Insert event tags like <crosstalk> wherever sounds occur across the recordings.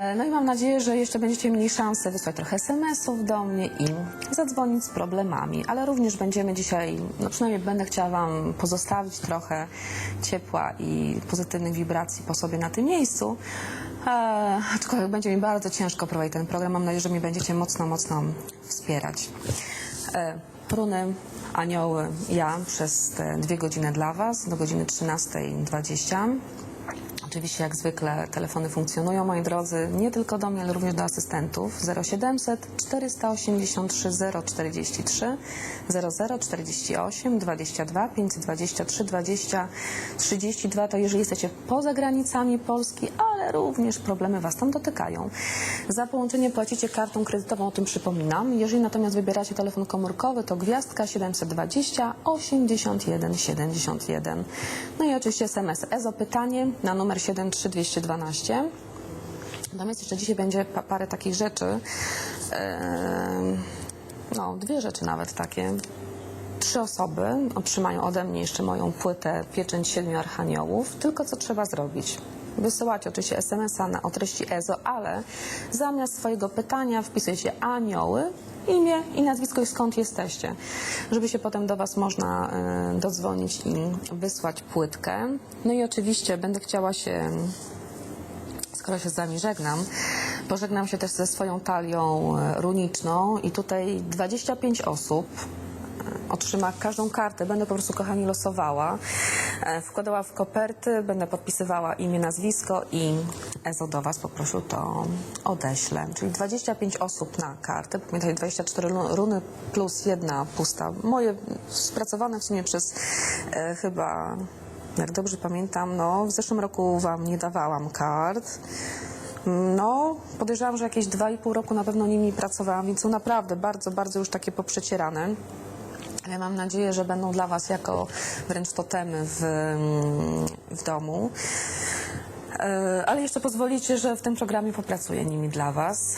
E, No i mam nadzieję, że jeszcze będziecie mieli szansę wysłać trochę SMS-ów do mnie i zadzwonić z problemami, ale również będziemy dzisiaj, no przynajmniej będę chciała Wam pozostawić trochę ciepła i pozytywnych wibracji po sobie na tym miejscu. E, aczkolwiek będzie mi bardzo ciężko prowadzić ten program. Mam nadzieję, że mnie będziecie mocno, mocno wspierać. E, runy, anioły, ja przez te dwie godziny dla Was do godziny 13.20. Oczywiście jak zwykle telefony funkcjonują, moi drodzy, nie tylko do mnie, ale również do asystentów. 0700 483 043 0048 22 523 20 32 to jeżeli jesteście poza granicami Polski, ale również problemy Was tam dotykają. Za połączenie płacicie kartą kredytową, o tym przypominam. Jeżeli natomiast wybieracie telefon komórkowy, to gwiazdka 720 81 71. No i oczywiście SMS EZO pytanie na numer 73212. Natomiast jeszcze dzisiaj będzie pa- parę takich rzeczy. Em, No, dwie rzeczy nawet takie. Trzy osoby otrzymają ode mnie jeszcze moją płytę Pieczęć Siedmiu Archaniołów. Tylko co trzeba zrobić? Wysyłacie oczywiście SMS-a na, o treści EZO, ale zamiast swojego pytania wpisujecie anioły, imię i nazwisko i skąd jesteście, żeby się potem do Was można e, dodzwonić i wysłać płytkę. No i oczywiście będę chciała się skoro się z Wami żegnam, pożegnam się też ze swoją talią e, runiczną i tutaj 25 osób otrzyma każdą kartę. Będę po prostu, kochani, losowała. E, Wkładała w koperty, będę podpisywała imię, nazwisko i EZO do Was poprosił to odeślę. Czyli 25 osób na kartę. Pamiętaj, 24 lu- runy plus jedna pusta. Moje spracowane w sumie przez e, chyba jak dobrze pamiętam, no w zeszłym roku Wam nie dawałam kart. No, podejrzewam, że jakieś 2,5 roku na pewno nimi pracowałam, więc są naprawdę bardzo, bardzo już takie poprzecierane. Ale mam nadzieję, że będą dla Was jako wręcz totemy w, w domu. E, Ale jeszcze pozwolicie, że w tym programie popracuję nimi dla Was.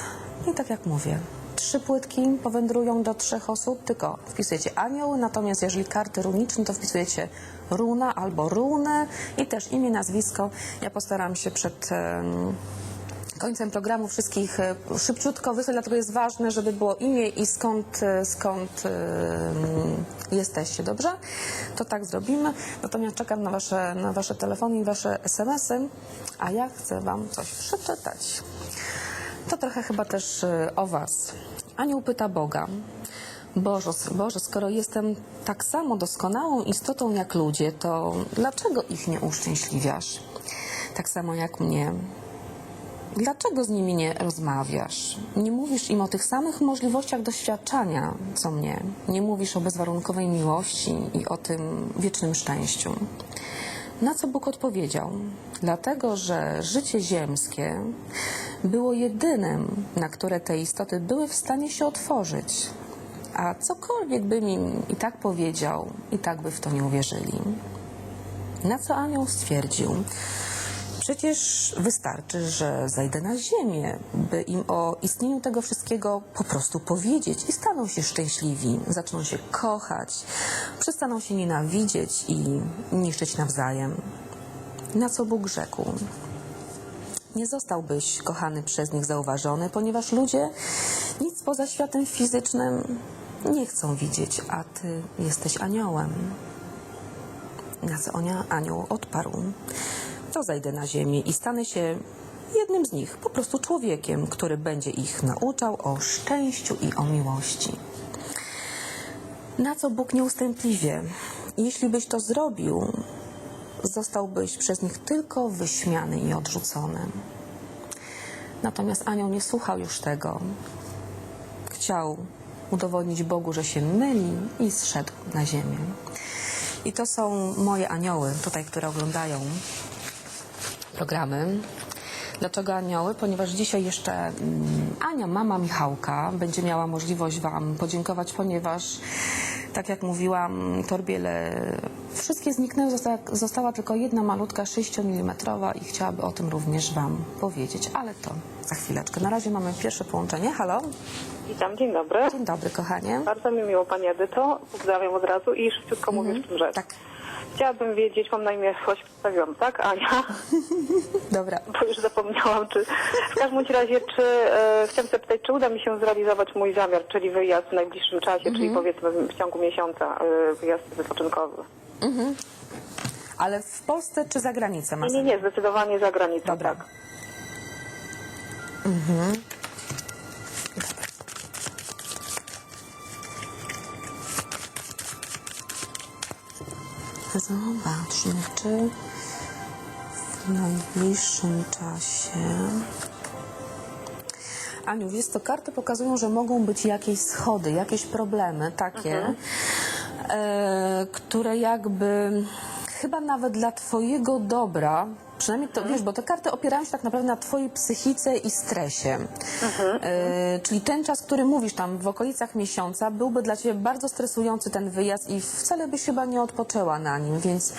I tak jak mówię, trzy płytki powędrują do trzech osób, tylko wpisujecie anioły, natomiast jeżeli karty runiczne, to wpisujecie runa albo runę i też imię, nazwisko. Ja postaram się przed końcem programu wszystkich e, szybciutko wysłać, dlatego jest ważne, żeby było imię i skąd, e, skąd em, jesteście, dobrze? To tak zrobimy. Natomiast czekam na wasze, na wasze telefony i wasze SMS-y, a ja chcę wam coś przeczytać. To trochę chyba też e, o was. Anioł pyta Boga. Boże, Boże, skoro jestem tak samo doskonałą istotą jak ludzie, to dlaczego ich nie uszczęśliwiasz? Tak samo jak mnie. Dlaczego z nimi nie rozmawiasz? Nie mówisz im o tych samych możliwościach doświadczania, co mnie. Nie mówisz o bezwarunkowej miłości i o tym wiecznym szczęściu. Na co Bóg odpowiedział? Dlatego, że życie ziemskie było jedynym, na które te istoty były w stanie się otworzyć. A cokolwiek bym im i tak powiedział, i tak by w to nie uwierzyli. Na co anioł stwierdził? Przecież wystarczy, że zajdę na ziemię, by im o istnieniu tego wszystkiego po prostu powiedzieć i staną się szczęśliwi, zaczną się kochać, przestaną się nienawidzieć i niszczyć nawzajem. Na co Bóg rzekł? Nie zostałbyś kochany przez nich zauważony, ponieważ ludzie nic poza światem fizycznym nie chcą widzieć, a ty jesteś aniołem. Na co Onia anioł odparł. To zajdę na ziemię i stanę się jednym z nich, po prostu człowiekiem, który będzie ich nauczał o szczęściu i o miłości. Na co Bóg nieustępliwie, jeśli byś to zrobił, zostałbyś przez nich tylko wyśmiany i odrzucony. Natomiast anioł nie słuchał już tego. Chciał udowodnić Bogu, że się myli i zszedł na ziemię. I to są moje anioły, tutaj, które oglądają programy. Dlaczego anioły? Ponieważ dzisiaj jeszcze mm, Ania, mama Michałka, będzie miała możliwość Wam podziękować, ponieważ, tak jak mówiłam, torbiele wszystkie zniknęły, została, została tylko jedna malutka 6 mm i chciałaby o tym również Wam powiedzieć, ale to za chwileczkę. Na razie mamy pierwsze połączenie. Halo? Witam, dzień dobry. Dzień dobry, kochanie. Bardzo mi miło Pani Edyto. Pozdrawiam od razu i szybciutko mówię w czym rzecz. Tak. Chciałabym wiedzieć, mam na imię, przedstawiłam, tak? Ania, <laughs> Dobra. bo już zapomniałam, czy... W każdym razie, czy... E, chciałam zapytać, czy uda mi się zrealizować mój zamiar, czyli wyjazd w najbliższym czasie, czyli powiedzmy w ciągu miesiąca, e, wyjazd wypoczynkowy. Ale w Polsce czy za granicą? Nie, nie, nie, zdecydowanie za granicą, Dobra. tak. Zobaczmy, czy w najbliższym czasie. Aniu, wiesz to karty pokazują, że mogą być jakieś schody, jakieś problemy takie, e, które jakby chyba nawet dla twojego dobra, przynajmniej to wiesz, bo te karty opierają się tak naprawdę na twojej psychice i stresie. E, czyli ten czas, który mówisz tam w okolicach miesiąca, byłby dla ciebie bardzo stresujący ten wyjazd i wcale byś chyba nie odpoczęła na nim, więc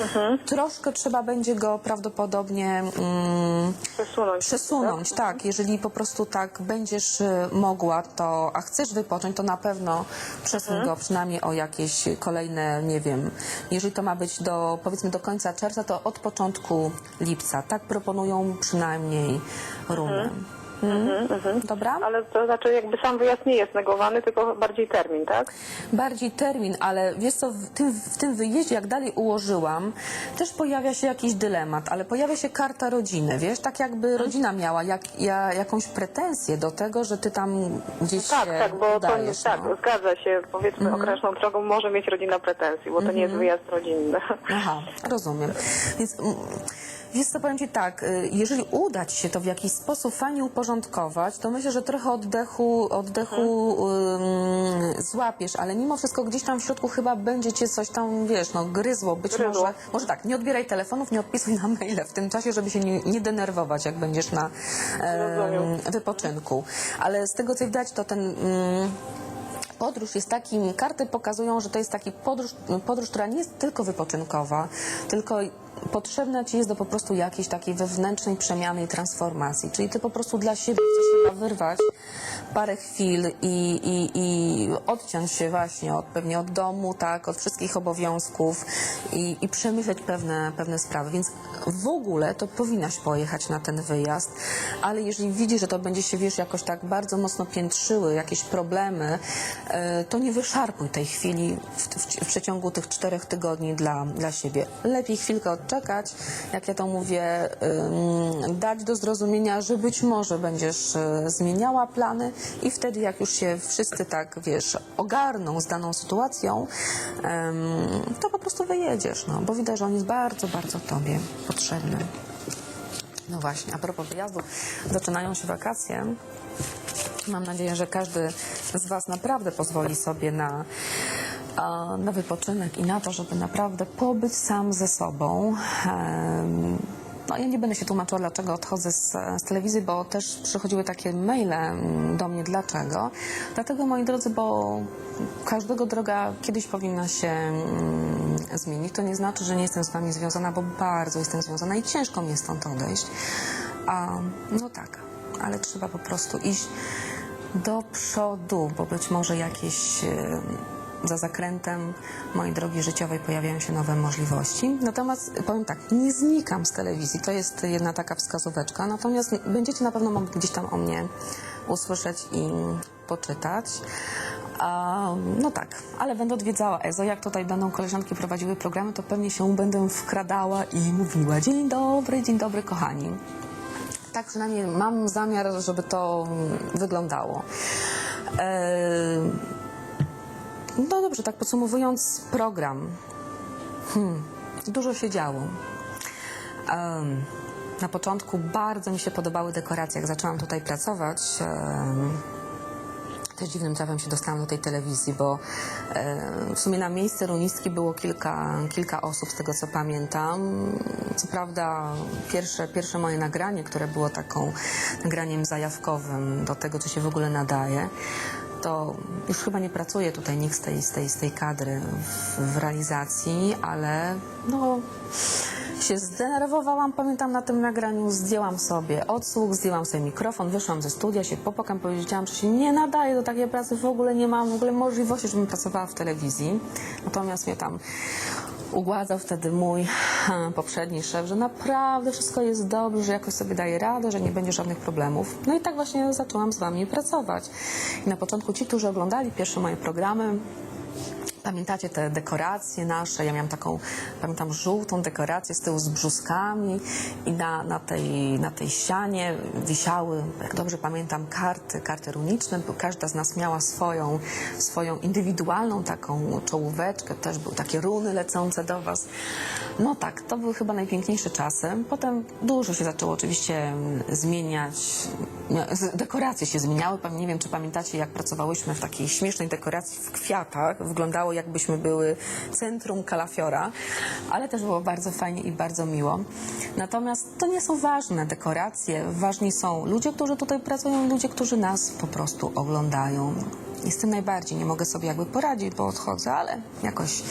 troszkę trzeba będzie go prawdopodobnie mm, Przesunąć. przesunąć, tak. Jeżeli po prostu tak będziesz y, mogła, to, a chcesz wypocząć, to na pewno przesuń go przynajmniej o jakieś kolejne, nie wiem, jeżeli to ma być do, powiedzmy do końca czerwca, to od początku lipca. Tak proponują przynajmniej runy. Mhm. Dobra? Ale to znaczy jakby sam wyjazd nie jest negowany, tylko bardziej termin, tak? Bardziej termin, ale wiesz co, w tym, w tym wyjeździe, jak dalej ułożyłam, też pojawia się jakiś dylemat, ale pojawia się karta rodziny, wiesz, tak jakby rodzina miała jak, ja, jakąś pretensję do tego, że ty tam gdzieś Tak, się tak, bo udajesz, to tak, no. zgadza się, powiedzmy określoną drogą może mieć rodzina pretensji, bo to nie jest wyjazd rodzinny. Aha, rozumiem. Więc mm, wiesz co, powiem Ci tak, y, jeżeli uda Ci się to w jakiś sposób fajnie uporządkować, to myślę, że trochę oddechu, oddechu ym, złapiesz, ale mimo wszystko gdzieś tam w środku chyba będzie Cię coś tam, wiesz, no gryzło, być Gryzło. może, może tak, nie odbieraj telefonów, nie odpisuj na maile w tym czasie, żeby się nie, nie denerwować, jak będziesz na Rozumiem. wypoczynku. Ale z tego, co widać, to ten... mm, Podróż jest takim, karty pokazują, że to jest taki podróż, podróż, która nie jest tylko wypoczynkowa, tylko potrzebna ci jest do po prostu jakiejś takiej wewnętrznej przemiany i transformacji. Czyli ty po prostu dla siebie chcesz chyba wyrwać parę chwil i, i, i odciąć się właśnie od, pewnie od domu, tak, od wszystkich obowiązków i, i przemyśleć pewne, pewne sprawy. Więc w ogóle to powinnaś pojechać na ten wyjazd, ale jeżeli widzisz, że to będzie się, wiesz, jakoś tak bardzo mocno piętrzyły, jakieś problemy, e, to nie wyszarpuj tej chwili w, w, w przeciągu tych czterech tygodni dla, dla siebie. Lepiej chwilkę odczekać, jak ja to mówię, dać do zrozumienia, że być może będziesz e, zmieniała plany i wtedy jak już się wszyscy tak, wiesz, ogarną z daną sytuacją, to po prostu wyjedziesz, no, bo widać, że on jest bardzo, bardzo tobie potrzebny. No właśnie, a propos wyjazdu, zaczynają się wakacje. Mam nadzieję, że każdy z Was naprawdę pozwoli sobie na, na wypoczynek i na to, żeby naprawdę pobyć sam ze sobą. No, ja nie będę się tłumaczyła, dlaczego odchodzę z, z telewizji, bo też przychodziły takie maile mm, do mnie, dlaczego. Dlatego, moi drodzy, bo każdego droga kiedyś powinna się mm, zmienić. To nie znaczy, że nie jestem z Wami związana, bo bardzo jestem związana i ciężko mi jest stąd odejść. A, no tak, ale trzeba po prostu iść do przodu, bo być może jakieś e, za zakrętem mojej drogi życiowej pojawiają się nowe możliwości. Natomiast powiem tak, nie znikam z telewizji, to jest jedna taka wskazóweczka, natomiast będziecie na pewno mogli gdzieś tam o mnie usłyszeć i poczytać. No tak, ale będę odwiedzała EZO. Jak tutaj będą koleżanki prowadziły programy, to pewnie się będę wkradała i mówiła dzień dobry, dzień dobry kochani. Tak przynajmniej mam zamiar, żeby to wyglądało. Eee, no dobrze, tak podsumowując program. Hmm, dużo się działo. Em, na początku bardzo mi się podobały dekoracje, jak zaczęłam tutaj pracować. em, też dziwnym trafem się dostałam do tej telewizji, bo w sumie na miejsce runistki było kilka, kilka osób, z tego co pamiętam. Co prawda pierwsze, pierwsze moje nagranie, które było taką nagraniem zajawkowym do tego, co się w ogóle nadaje, to już chyba nie pracuje tutaj nikt z tej, z tej, z tej kadry w, w realizacji, ale no się zdenerwowałam, pamiętam na tym nagraniu, zdjęłam sobie odsłuch, zdjęłam sobie mikrofon, wyszłam ze studia, się popłakam, powiedziałam, że się nie nadaje do takiej pracy, w ogóle nie mam w ogóle możliwości, żebym pracowała w telewizji. Natomiast mnie tam ugładzał wtedy mój ha, poprzedni szef, że naprawdę wszystko jest dobrze, że jakoś sobie daje radę, że nie będzie żadnych problemów. No i tak właśnie zaczęłam z wami pracować. I na początku ci, którzy oglądali pierwsze moje programy, Pamiętacie te dekoracje nasze? Ja miałam taką, pamiętam, żółtą dekorację z tyłu z brzuskami i na, na, tej, na tej ścianie wisiały, jak dobrze pamiętam, karty, karty runiczne. Każda z nas miała swoją, swoją indywidualną taką czołóweczkę. Też były takie runy lecące do was. No tak, to były chyba najpiękniejsze czasy. Potem dużo się zaczęło oczywiście zmieniać. No, Dekoracje się zmieniały. Nie wiem, czy pamiętacie, jak pracowałyśmy w takiej śmiesznej dekoracji w kwiatach. Wyglądało jakbyśmy były centrum kalafiora, ale też było bardzo fajnie i bardzo miło. Natomiast to nie są ważne dekoracje. Ważni są ludzie, którzy tutaj pracują, ludzie, którzy nas po prostu oglądają. Tym najbardziej nie mogę sobie jakby poradzić, bo odchodzę, ale jakoś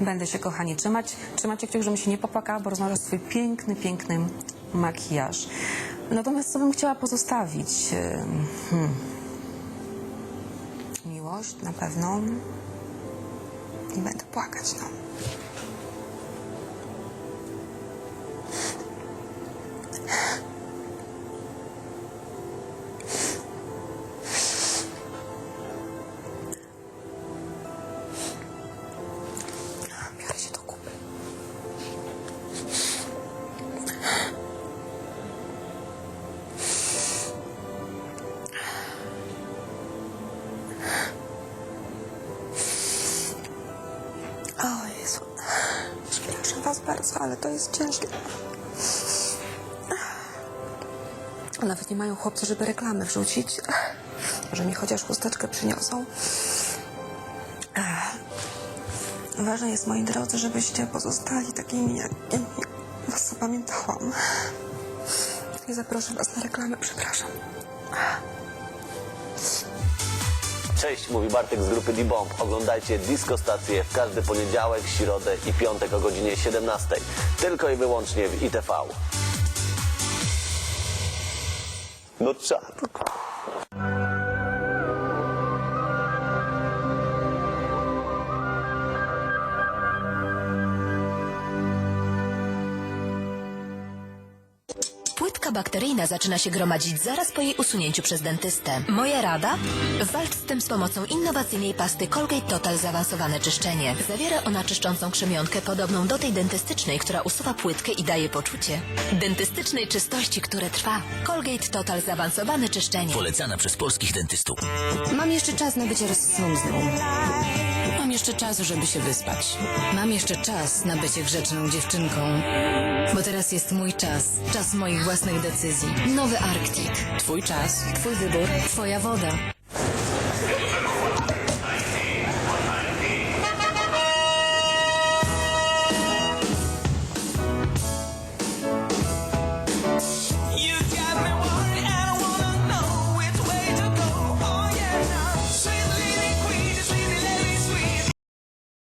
będę się, kochani, trzymać. Trzymajcie kciuki, żebym się nie popłakała, bo rozmawiam swój piękny, piękny makijaż. Natomiast co bym chciała pozostawić? Hmm. Miłość na pewno. I będę płakać, no. Biorę bardzo, ale to jest ciężkie. Nawet nie mają chłopcy, żeby reklamy wrzucić. Może mi chociaż chusteczkę przyniosą. Ważne jest, moi drodzy, żebyście pozostali takimi, jak jak Was zapamiętałam. I zaproszę Was na reklamę, przepraszam. Cześć, mówi Bartek z grupy D-Bomb. Oglądajcie Disco Stację w każdy poniedziałek, środę i piątek o godzinie 17. Tylko i wyłącznie w ITV. No czad. Bakteryjna zaczyna się gromadzić zaraz po jej usunięciu przez dentystę. Moja rada? Walcz z tym z pomocą innowacyjnej pasty Colgate Total Zaawansowane Czyszczenie. Zawiera ona czyszczącą krzemionkę podobną do tej dentystycznej, która usuwa płytkę i daje poczucie dentystycznej czystości, które trwa. Colgate Total Zaawansowane Czyszczenie. Polecana przez polskich dentystów. Mam jeszcze czas na bycie rozsądną. Jeszcze czas, żeby się wyspać. Mam jeszcze czas na bycie grzeczną dziewczynką. Bo teraz jest mój czas. Czas moich własnych decyzji. Nowy Arktik. Twój czas. Twój wybór. Twoja woda.